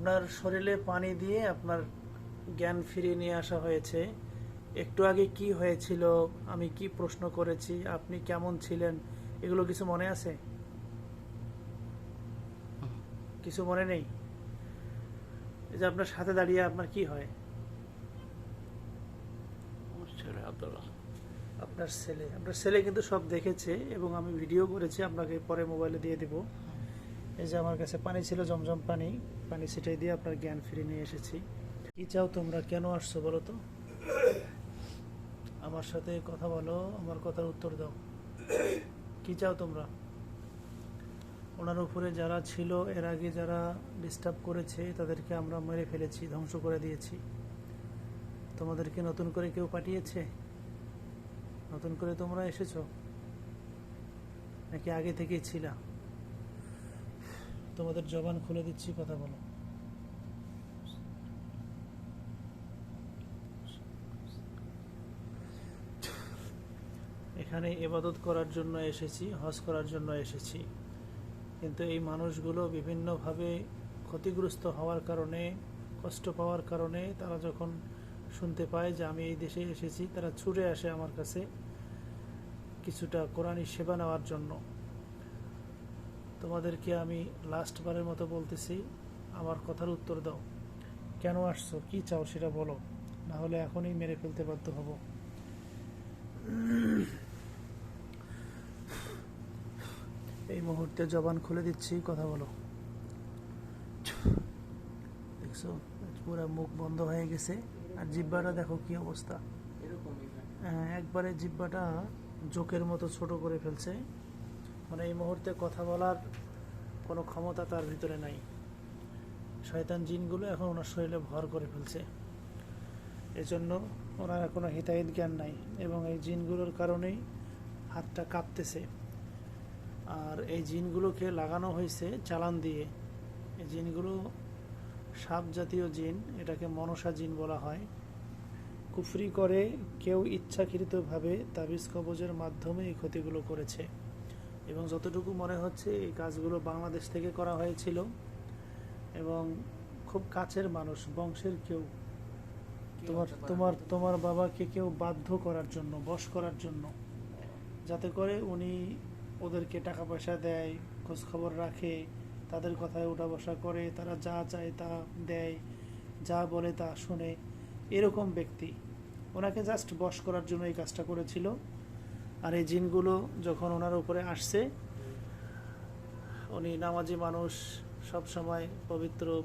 আপনার শরীরে পানি দিয়ে আপনার জ্ঞান ফিরিয়ে নিয়ে আসা হয়েছে। একটু আগে কি হয়েছিল? আমি কি প্রশ্ন করেছি? আপনি কেমন ছিলেন? এগুলো কিছু মনে আছে? কিছু মনে নেই? এই যে আপনার সাথে দাঁড়িয়ে আপনার কি হয়? আপনার ছেলে। আপনার ছেলে কিন্তু সব দেখেছে এবং আমি ভিডিও করেছি আপনাকে পরে মোবাইলে দিয়ে দেব। এই যে আমার কাছে পানি ছিল, জমজম পানি পানি ছিটাই দিয়ে আপনার জ্ঞান ফিরে নিয়ে এসেছি। কি চাও তোমরা, কেন আসছো বলো তো? আমার সাথে কথা বলো, আমার কথার উত্তর দাও। কি চাও তোমরা? ওনার উপরে যারা ছিল, এর আগে যারা ডিস্টার্ব করেছে, তাদেরকে আমরা মেরে ফেলেছি, ধ্বংস করে দিয়েছি। তোমাদেরকে নতুন করে কেউ পাঠিয়েছে? নতুন করে তোমরা এসেছ? নাকি আগে থেকেই ছিলা? তোমাদের জবান খুলে দিচ্ছি, কথা বলো। এখানে এবাদত করার জন্য এসেছি, হজ করার জন্য এসেছি। কিন্তু এই মানুষগুলো বিভিন্নভাবে ক্ষতিগ্রস্ত হওয়ার কারণে, কষ্ট পাওয়ার কারণে তারা যখন শুনতে পায় যে আমি এই দেশে এসেছি, তারা ছুটে আসে আমার কাছে কিছুটা কোরআনী সেবা নেওয়ার জন্য। তোমাদেরকে আমি লাস্টবারের মতো বলতেছি আমার কথার উত্তর দাও। কেন আসছো? কি চাও সেটা বলো। না হলে এখনই মেরে ফেলতে বাধ্য হব। এই মুহূর্তে জবান খুলে দিচ্ছি কথা বলো। দেখছ? পুরো মুখ বন্ধ হয়ে গেছে। আর জিব্বাটা দেখো কি অবস্থা। হ্যাঁ, একবারে জিব্বাটা জোকের মতো ছোট করে ফেলছে। মানে এই মুহূর্তে কথা বলার কোনো ক্ষমতা তার ভিতরে নাই। শয়তান জিনগুলো এখন ওনার শরীরে ভর করে ফেলছে। এজন্য ওনার কোনো হিতাহিত জ্ঞান নাই এবং এই জিনগুলোর কারণেই হাতটা কাঁপতেছে। আর এই জিনগুলোকে লাগানো হয়েছে চালান দিয়ে। এই জিনগুলো সাপ জাতীয় জিন, এটাকে মনসা জিন বলা হয়। কুফরি করে কেউ ইচ্ছাকৃতভাবে তাবিজ কবজের মাধ্যমে এই ক্ষতিগুলো করেছে। এবং যতটুকু মনে হচ্ছে এই কাজগুলো বাংলাদেশ থেকে করা হয়েছিল এবং খুব কাছের মানুষ বংশের কেউ তোমার তোমার তোমার বাবাকে কেউ বাধ্য করার জন্য বশ করার জন্য যাতে করে উনি ওদেরকে টাকা পয়সা দেয় খোঁজ খবর রাখে তাদের কথায় উঠা বসা করে তারা যা চায় তা দেয় যা বলে তা শুনে এরকম ব্যক্তি। ওনাকে জাস্ট বশ করার জন্য এই কাজটা করেছিল। আর এই জিনগুলো যখন ওনার উপরে আসছে, উনি নামাজি মানুষ, সব সময় পবিত্র,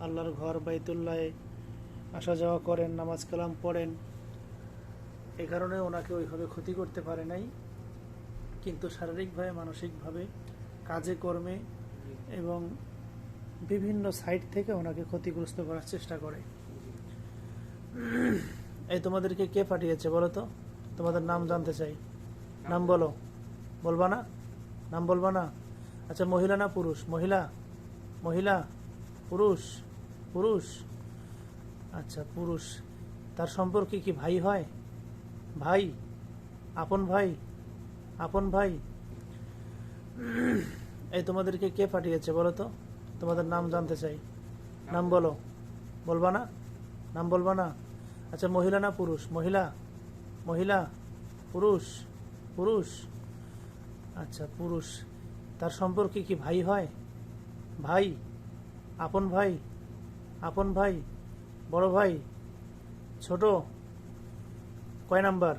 আল্লাহর ঘর বাইতুল্লায় আসা যাওয়া করেন, নামাজ কালাম পড়েন। এ কারণে ওনাকে ওইভাবে ক্ষতি করতে পারে নাই। কিন্তু শারীরিকভাবে, মানসিকভাবে, কাজে কর্মে এবং বিভিন্ন সাইড থেকে ওনাকে ক্ষতিগ্রস্ত করার চেষ্টা করে। এই তোমাদেরকে কে পাঠিয়েছে বলো তো? তোমাদের নাম জানতে চাই। নাম বলো। বলবা না? নাম বলবা না? আচ্ছা মহিলা না পুরুষ? মহিলা? মহিলা? পুরুষ? পুরুষ? আচ্ছা পুরুষ। তার সম্পর্কে কি ভাই হয়? ভাই? আপন ভাই? আপন ভাই? এই তোমাদেরকে কে পাঠিয়েছে বলো তো? তোমাদের নাম জানতে চাই। নাম বলো। বলবা না? নাম বলবা না? আচ্ছা মহিলা না পুরুষ? মহিলা? মহিলা, পুরুষ পুরুষ। আচ্ছা পুরুষ। তার সম্পর্কে কি ভাই হয়? ভাই, আপন ভাই আপন ভাই, বড় ভাই, ছোট, কয় নাম্বার?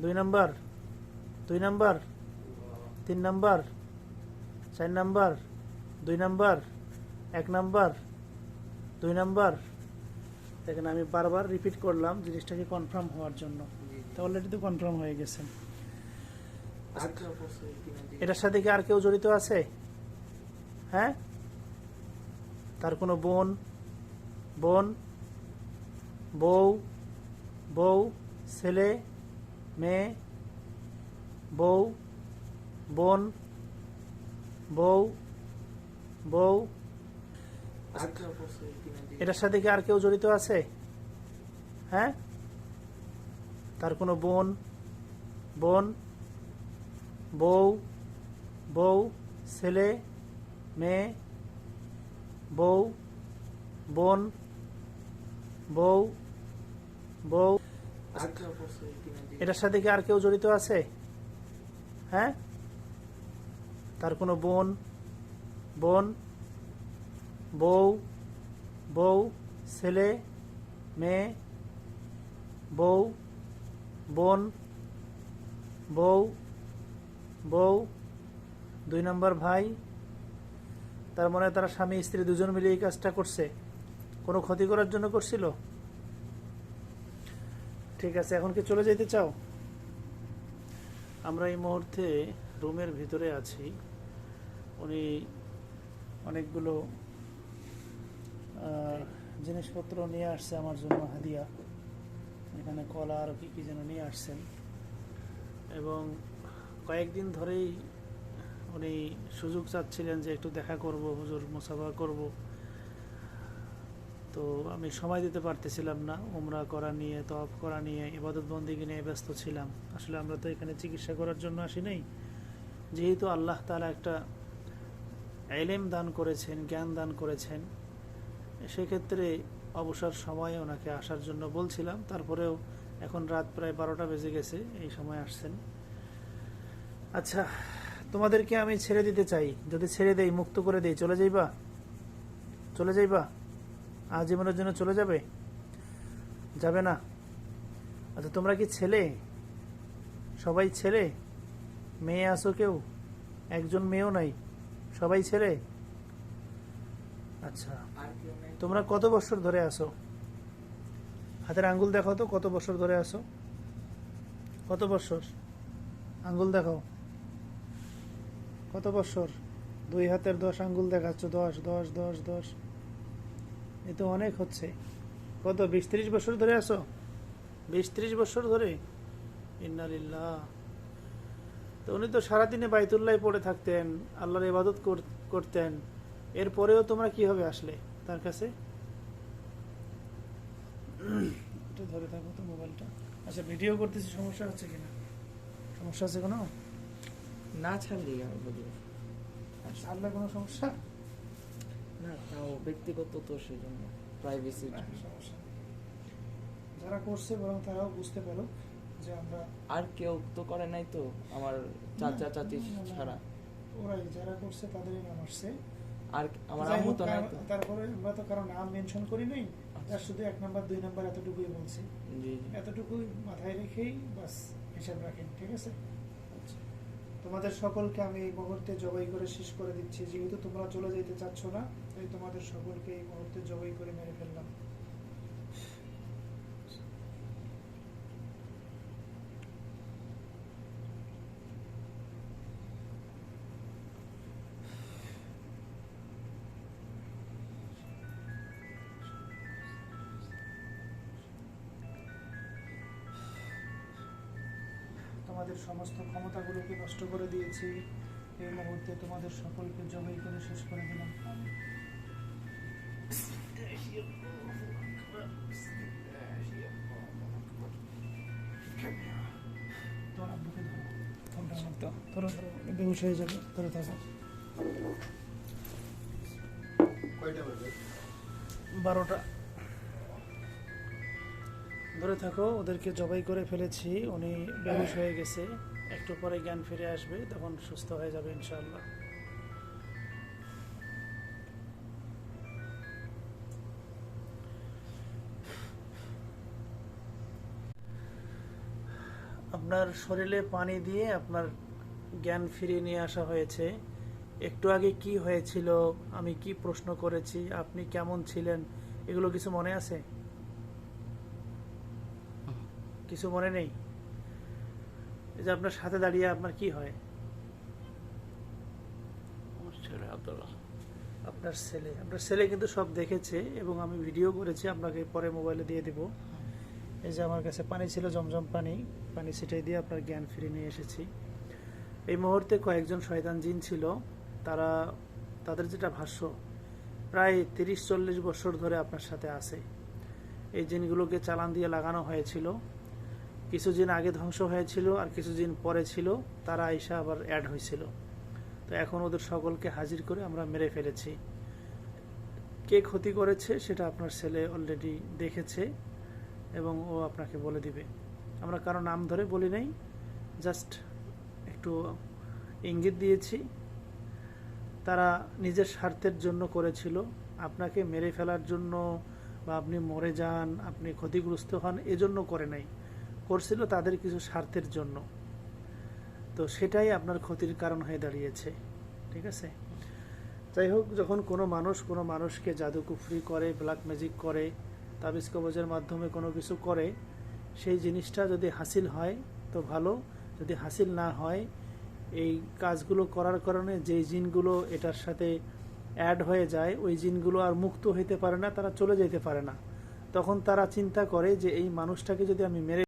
দুই নাম্বার দুই নাম্বার, তিন নাম্বার, চার নাম্বার, দুই নাম্বার, এক নাম্বার, দুই নাম্বার দেখেন আমি বারবার রিপিট করলাম জিনিসটাকে কনফার্ম হওয়ার জন্য। তো অলরেডি তো কনফার্ম হয়ে গেছে। এটার সাথে কি আর কেউ জড়িত আছে? হ্যাঁ? তার কোনো বোন বোন বউ বউ ছেলে মেয়ে বউ বোন বউ বউ এটার সাথে কি আর কেউ জড়িত আছে? হ্যাঁ? তার কোনো বোন বোন বউ বউ ছেলে মেয়ে বউ বোন বউ বউ। এটার সাথে কি আর কেউ জড়িত আছে? হ্যাঁ? তার কোনো বোন বোন বউ বউ, ছেলে, মেয়ে, বউ, বোন, বউ বউ, দুই নম্বর ভাই। তার মানে তারা স্বামী, স্ত্রী দুজন মিলে এই কাজটা করছে। কোনো ক্ষতি করার জন্য করছিল? ঠিক আছে, এখন কি চলে যেতে চাও? আমরা এই মুহূর্তে রুমের ভিতরে আছি। উনি অনেকগুলো জিনিসপত্র নিয়ে আসছে আমার জন্য হাদিয়া। এখানে কলা আর কি কি যেন নিয়ে আসছেন। এবং কয়েকদিন ধরেই উনি সুযোগ চাচ্ছিলেন যে একটু দেখা করব, হুজুর মুসাফা করব। তো আমি সময় দিতে পারতেছিলাম না, উমরা করা নিয়ে তফ করা নিয়ে ইবাদত বন্দিকে নিয়ে ব্যস্ত ছিলাম। আসলে আমরা তো এখানে চিকিৎসা করার জন্য আসি নাই। যেহেতু আল্লাহ তালা একটা এলেম দান করেছেন, জ্ঞান দান করেছেন সেক্ষেত্রে অবসর সময়ে ওনাকে আসার জন্য বলছিলাম। তারপরেও এখন রাত প্রায় বারোটা বেজে গেছে, এই সময় আসছেন। আচ্ছা তোমাদেরকে আমি ছেড়ে দিতে চাই। যদি ছেড়ে দেই, মুক্ত করে দেই, চলে যাইবা? চলে যাইবা? আজীবনের জন্য চলে যাবে? যাবে না? আচ্ছা তোমরা কি ছেলে? সবাই ছেলে? মেয়ে আসো কেউ? একজন মেয়েও নাই। সবাই ছেলে? আচ্ছা। তোমরা কত বছর ধরে আসো হাতের আঙ্গুল দেখাও তো, কত বছর ধরে আসো কত বছর? আঙ্গুল দেখাও। কত বছর? দুই হাতের দশ আঙ্গুল দেখাচ্ছ, দশ দশ দশ দশ। এ তো অনেক হচ্ছে। কত বিশ ত্রিশ বছর ধরে আসো বিশ ত্রিশ বছর ধরে? ইন্নালিল্লাহ। তো উনি তো সারাদিনে বাইতুল্লাহ পড়ে থাকতেন, আল্লাহর ইবাদত করতেন। এরপরেও তোমরা কীভাবে আসলে? তার কাছে? একটু ধরে থাকো তো মোবাইলটা। আচ্ছা ভিডিও করতেছি সমস্যা হচ্ছে কিনা? সমস্যা আছে কোনো? না বলি। ছাড়লে কোনো সমস্যা? না তাও ব্যক্তিগত তো সেই জন্য। প্রাইভেসি সমস্যা। যারা করছে বরং তারাও বুঝতে পারো যে আমরা আর কেউ তো করে নাই তো আমার চাচা চাচি। ছাড়া। ওরাই যারা করছে তাদেরই নাম আসছে। আর আমার আম্মু তো নাই তো। তারপরে আমরা তো কারণ নাম মেনশন করি নাই তার শুধু এক নাম্বার দুই নাম্বার এতটুকুই বলছি। জি জি। এতটুকুই মাথায় রেখেই বাস হিসাব রাখেন ঠিক আছে? আচ্ছা। তোমাদের সকলকে আমি এই মুহূর্তে জবাই করে শেষ করে দিচ্ছি। যেহেতু তোমরা চলে যেতে চাচ্ছ না তাই তোমাদের সকলকে এই মুহূর্তে জবাই করে মেরে ফেললাম। তোমাদের সমস্ত ক্ষমতাগুলোকে নষ্ট করে দিয়েছি। এই মুহূর্তে তোমাদের সকলকে জবাই করে শেষ করে দিলাম। ধরো। বেহুশ হয়ে যাবে। ধরে থাকো বারোটা। ধরে থাকো, ওদেরকে জবাই করে ফেলেছি। উনি বেহুশ হয়ে গেছে। একটু পরে জ্ঞান ফিরে আসবে, তখন সুস্থ হয়ে যাবে ইনশাল্লাহ আপনার শরীরে পানি দিয়ে আপনার জ্ঞান ফিরিয়ে নিয়ে আসা হয়েছে। একটু আগে কি হয়েছিল, আমি কি প্রশ্ন করেছি, আপনি কেমন ছিলেন, এগুলো কিছু মনে আছে? কিছু মনে নেই? এই যে আপনার সাথে দাঁড়িয়ে আপনার কি হয়? আপনার ছেলে। আপনার ছেলে কিন্তু সব দেখেছে এবং আমি ভিডিও করেছি আপনাকে পরে মোবাইলে দিয়ে দেব। এই যে আমার কাছে পানি ছিল জমজম পানি পানি ছিটাই দিয়ে আপনার জ্ঞান ফিরে নিয়ে এসেছি। এই মুহূর্তে কয়েকজন শয়তান জিন ছিল। তারা তাদের যেটা ভাষ্য প্রায় তিরিশ চল্লিশ বছর ধরে আপনার সাথে আছে। এই জিনগুলোকে চালান দিয়ে লাগানো হয়েছিল। কিছু জিন আগে ধ্বংস হয়েছিল আর কিছু জিন পরে ছিল, তারা আইসা আবার অ্যাড হয়েছিল। তো এখন ওদের সকলকে হাজির করে আমরা মেরে ফেলেছি। কে ক্ষতি করেছে সেটা আপনার ছেলে অলরেডি দেখেছে এবং ও আপনাকে বলে দিবে। আমরা কারও নাম ধরে বলি নাই জাস্ট একটু ইঙ্গিত দিয়েছি। তারা নিজের স্বার্থের জন্য করেছিল। আপনাকে মেরে ফেলার জন্য বা আপনি মরে যান, আপনি ক্ষতিগ্রস্ত হন, এজন্য করে নাই। করছিল তাদের কিছু স্বার্থের জন্য। তো সেটাই আপনার ক্ষতির কারণ হয়ে দাঁড়িয়েছে। ঠিক আছে? যাই হোক, যখন কোনো মানুষ কোনো মানুষকে জাদুকুফরি করে ব্ল্যাক ম্যাজিক করে, তাবিজ কবজের মাধ্যমে কোনো কিছু করে, সেই জিনিসটা যদি হাসিল হয়, তো ভালো। যদি হাসিল না হয়, এই কাজগুলো করার কারণে যেই জিনগুলো এটার সাথে অ্যাড হয়ে যায়, ওই জিনগুলো আর মুক্ত হইতে পারে না, তারা চলে যেতে পারে না। তখন তারা চিন্তা করে যে এই মানুষটাকে যদি আমি মেরে